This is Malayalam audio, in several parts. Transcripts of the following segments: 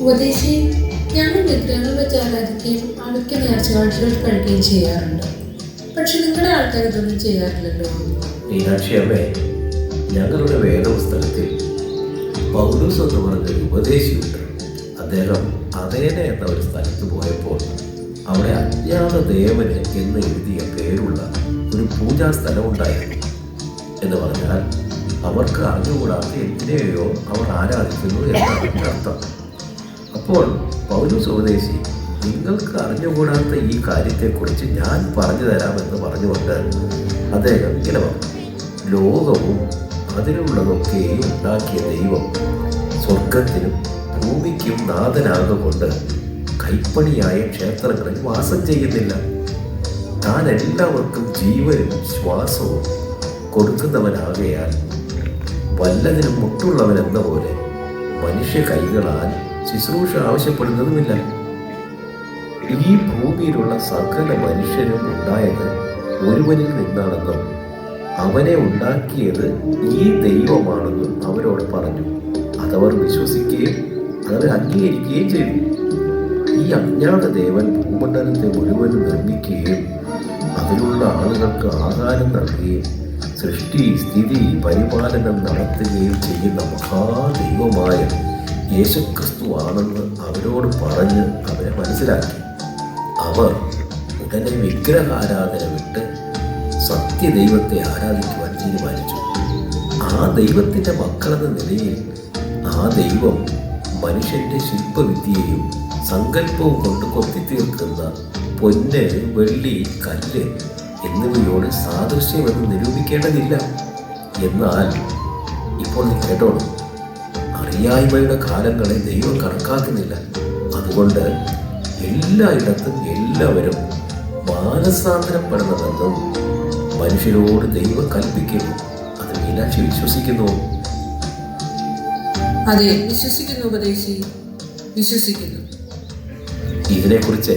ഉപദേശി ഞങ്ങൾ വിഗ്രഹങ്ങൾ വെച്ച് ആരാധിക്കുകയും അവയ്ക്ക് നേർച്ചകൾ കഴിക്കുകയും ചെയ്യാറുണ്ട്. പക്ഷെ നിങ്ങളുടെ ആൾക്കാർ ഇതൊന്നും ചെയ്യാറില്ലല്ലോ. അമ്മേ ഞങ്ങളുടെ വേദപുസ്തകത്തിൽ പൗലൂസ് എന്ന് പറഞ്ഞൊരു ഉപദേശിയുണ്ട്. അദ്ദേഹം അതേന എന്ന ഒരു സ്ഥലത്ത് പോയപ്പോൾ അവിടെ അജ്ഞാത ദേവന് എന്ന് എഴുതിയ പേരുള്ള ഒരു പൂജാ സ്ഥലമുണ്ടായിരുന്നു എന്ന് പറഞ്ഞാൽ അവർക്ക് അറിഞ്ഞുകൂടാത്ത എന്തിനെയോ അവർ ആരാധിക്കുന്നു എന്നാണ് അർത്ഥം. അപ്പോൾ പൗരു ഉപദേശി നിങ്ങൾക്ക് അറിഞ്ഞുകൂടാത്ത ഈ കാര്യത്തെക്കുറിച്ച് ഞാൻ പറഞ്ഞു തരാമെന്ന് പറഞ്ഞുകൊണ്ട് അദ്ദേഹം പറഞ്ഞു. ലോകവും അതിലുള്ളതൊക്കെയും ഉണ്ടാക്കിയ ദൈവം സ്വർഗത്തിനും ഭൂമിക്കും നാഥനാകുകൊണ്ട് കൈപ്പണിയായ ക്ഷേത്രങ്ങളിൽ വാസം ചെയ്യുന്നില്ല. താൻ എല്ലാവർക്കും ജീവനും ശ്വാസവും കൊടുക്കുന്നവനാകയാൽ വല്ലതിനും മുട്ടുള്ളവനെന്ന പോലെ മനുഷ്യ കൈകളാൽ ശുശ്രൂഷ ആവശ്യപ്പെടുന്നതുമില്ല. ഈ ഭൂമിയിലുള്ള സകല മനുഷ്യരും ഉണ്ടായത് ഒരുവനിൽ നിന്നാണെന്നും അവനെ ഉണ്ടാക്കിയത് ഈ ദൈവമാണെന്നും അവരോട് പറഞ്ഞു. അതവർ വിശ്വസിക്കുകയും അത് അംഗീകരിക്കുകയും ചെയ്തു. ഈ അജ്ഞാത ദേവൻ ഭൂമണ്ഡലത്തെ മുഴുവനും നിർമ്മിക്കുകയും അതിലുള്ള ആളുകൾക്ക് ആഹാരം നൽകുകയും സൃഷ്ടി സ്ഥിതി പരിപാലനം നടത്തുകയും ചെയ്യുന്ന മഹാദൈവമായ യേശുക്രിസ്തു ആണെന്ന് അവരോട് പറഞ്ഞ് അവരെ മനസ്സിലാക്കി. അവർ ഉടനെ വിഗ്രഹാരാധന വിട്ട് സത്യദൈവത്തെ ആരാധിക്കുവാൻ തീരുമാനിച്ചു. ആ ദൈവത്തിന്റെ മക്കളെന്ന നിലയിൽ ആ ദൈവം മനുഷ്യന്റെ ശില്പവിദ്യയും സങ്കല്പവും കൊണ്ട് കൊത്തിത്തീർക്കുന്ന പൊന്ന് വെള്ളി കല്ല് എന്നിവയോട് സാദൃശ്യമെന്ന് നിരൂപിക്കേണ്ടതില്ല. എന്നാൽ ഇപ്പോൾ നീ കേട്ടോളൂ അറിയായ്മയുടെ കാലങ്ങളെ ദൈവം കണക്കാക്കുന്നില്ല. അതുകൊണ്ട് എല്ലായിടത്തും എല്ലാവരും മാനസാന്തരപ്പെടണമെന്നും മനുഷ്യരോട് ദൈവം കൽപ്പിക്കുന്നു. അത് മീനാക്ഷി വിശ്വസിക്കുന്നു. അതെ വിശ്വസിക്കുന്നു ഉപദേശി. വിശ്വസിക്കുന്നു. ഇതിനെക്കുറിച്ച്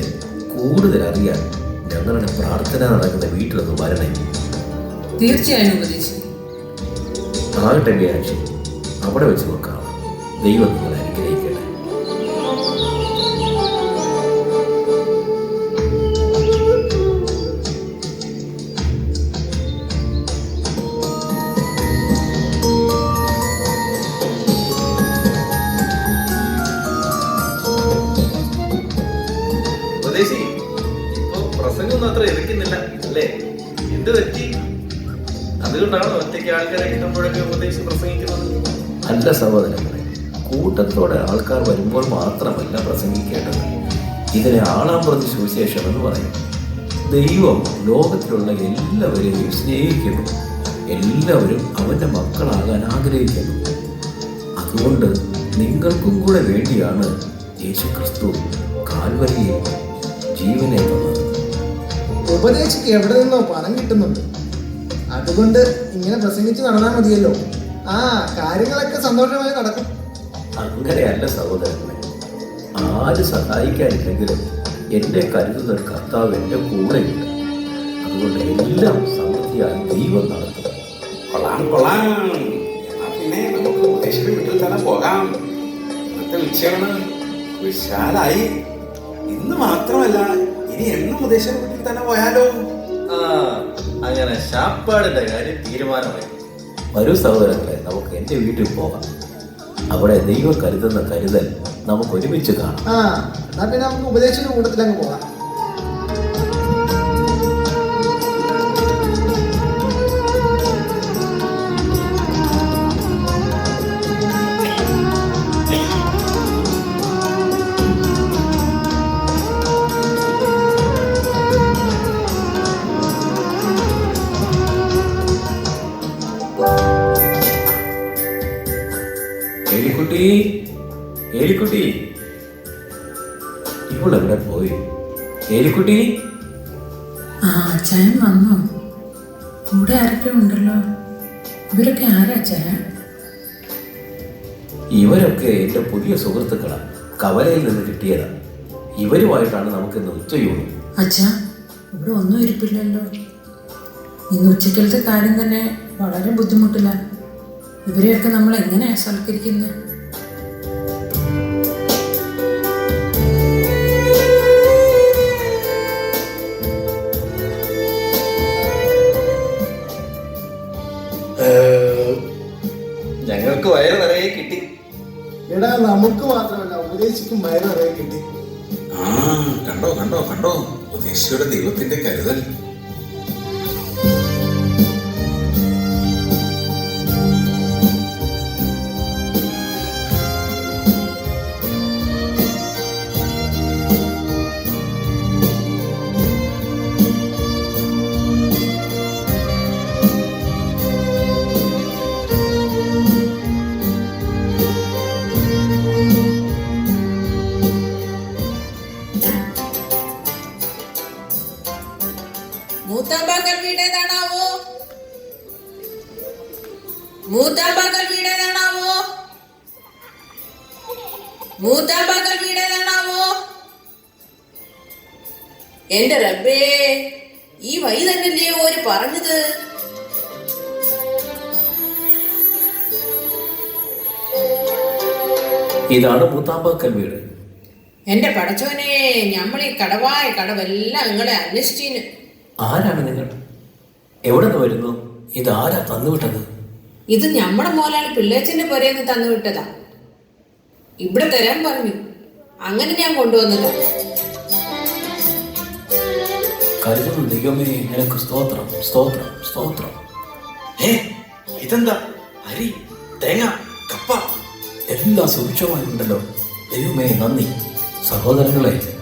കൂടുതൽ അറിയാൻ ഞങ്ങളുടെ പ്രാർത്ഥന നടക്കുന്ന വീട്ടിലൊന്ന് വരണേ. തീർച്ചയായും ഉപദേശി. ആകട്ടെ വ്യാഴ്ച അവിടെ വെച്ച് നോക്കാം. ദൈവം നിങ്ങളെ അനുഗ്രഹിക്കട്ടെ. ഉപദേശി ഇപ്പൊ അത്ര എതിർക്കുന്നില്ല അല്ലേ എന്ത് പറ്റി? അതുകൊണ്ടാണ് ഒറ്റയ്ക്ക് ആൾക്കാരെ കിട്ടുമ്പോഴൊക്കെ ഉപദേശിച്ച് പ്രസംഗിക്കുന്നത്? അല്ല സഹോദരങ്ങളെ കൂട്ടത്തോടെ ആൾക്കാർ വരുമ്പോൾ മാത്രമല്ല പ്രസംഗിക്കേണ്ടത്. ഇതിനെ ആളാം പ്രതി സുവിശേഷം എന്ന് പറയും. ദൈവം ലോകത്തിലുള്ള എല്ലാവരെയും സ്നേഹിക്കുന്നു. എല്ലാവരും അവന്റെ മക്കളാകാൻ ആഗ്രഹിക്കുന്നു. അതുകൊണ്ട് നിങ്ങൾക്കും കൂടെ വേണ്ടിയാണ് യേശു ക്രിസ്തു കാൽവരിയിൽ ജീവനെ തന്നത്. ഉപദേശിക്ക് എവിടെ നിന്നോ പണം കിട്ടുന്നുണ്ട്. അതുകൊണ്ട് ഇങ്ങനെ പ്രസംഗിച്ച് നടന്നാൽ മതിയല്ലോ. ആ കാര്യങ്ങളൊക്കെ സന്തോഷമായി നടക്കും. അങ്ങനെയല്ല സഹോദരങ്ങളെ. ആര് സഹായിക്കാനില്ലെങ്കിലും എന്നെ കരുതുന്ന കർത്താവ് എന്റെ കൂടെയുണ്ട്. അതുകൊണ്ട് എല്ലാം സമൃദ്ധിയായി ദൈവം നടത്തും. കൊള്ളാം കൊള്ളാം. എന്നാ പിന്നെ നമുക്ക് ഉപദേശിയുടെ വീട്ടിൽ തന്നെ പോകാം. ഇന്നത്തെ ഉച്ചയാണ്. വിശാലായി. ഇന്ന് മാത്രമല്ല. എന്നും ഉദ്ദേശം വീട്ടിൽ തന്നെ പോയാലോ? ആ അങ്ങനെ ഷാപ്പാടിന്റെ കാര്യം തീരുമാനമായി. വരൂ സഹോദരങ്ങളെ നമുക്ക് എന്റെ വീട്ടിൽ പോകാം. അവിടെ ദൈവം കരുതുന്ന കരുതൽ നമുക്ക് ഒരുമിച്ച് കാണാം. ആ എന്നാ പിന്നെ നമുക്ക് ഉപദേശിയുടെ കൂട്ടത്തിൽ അങ്ങ് പോകാം. ഏലിക്കുട്ടി ഏലിക്കുട്ടി. ഇവളെവിടെ പോയി? ഏലിക്കുട്ടി? ആ അച്ചായൻ വന്നു. കൂടെ ആരൊക്കെ ഉണ്ടല്ലോ? ഇവരൊക്കെ ആരാ അച്ചായ ഇവരൊക്കെ എന്റെ പുതിയ സുഹൃത്തുക്കളാണ് കവലയിൽ നിന്ന് കിട്ടിയതാ. ഇവരുമായിട്ടാണ് നമുക്ക് ഇന്ന് ഉച്ചയൂണ്. അച്ഛാ ഇവിടെ ഒന്നും ഇരിപ്പില്ലല്ലോ. ഇന്ന് ഉച്ചക്കലത്തെ കാര്യം തന്നെ വളരെ ബുദ്ധിമുട്ടില്ല ഇവരെയൊക്കെ നമ്മൾ എങ്ങനെ സൽക്കരിക്കുന്നത് ഞങ്ങൾക്ക് വയറ് നിറയെ കിട്ടി. എടാ നമുക്ക് മാത്രമല്ല ഉപദേശിക്കും വയറ് നിറയെ കിട്ടി. ആ കണ്ടോ കണ്ടോ കണ്ടോ. ഉപദേശിയുടെ ദൈവത്തിന്റെ കരുതൽ. മൂത്താമ്പാക്കൽ വീടേതാണാവോ എന്റെ റബ്ബേ ഈ വഴി തന്നെയല്ലേ ഓര് പറഞ്ഞത്? ഇതാണ് മൂത്താമ്പാക്കൽ വീട് എന്റെ പടച്ചോനെ ഈ കടവായ കടവെല്ലാം നിങ്ങളെ അന്വേഷിച്ചീന്. ആരാണ് നിങ്ങൾ? എവിടെ നിന്ന് വരുന്നു? ഇത് ആരാ തന്നുവിട്ടത്? ഇത് നമ്മുടെ മോലാണ് പിള്ളേച്ചന്റെ പുരയിൽ നിന്ന് വിട്ടതാ ഇവിടെ തരാൻ പറഞ്ഞു. അങ്ങനെ ഞാൻ കൊണ്ടുവന്നതാ. കരുതുന്നു ദൈവമേ നിനക്ക് സ്തോത്രം സ്തോത്രം സ്തോത്രം. ഏ ഇതെന്താ? അരി തേങ്ങ കപ്പ? എല്ലാം സുഭിക്ഷമായിട്ടുണ്ടല്ലോ ദൈവമേ നന്ദി. സഹോദരങ്ങളെ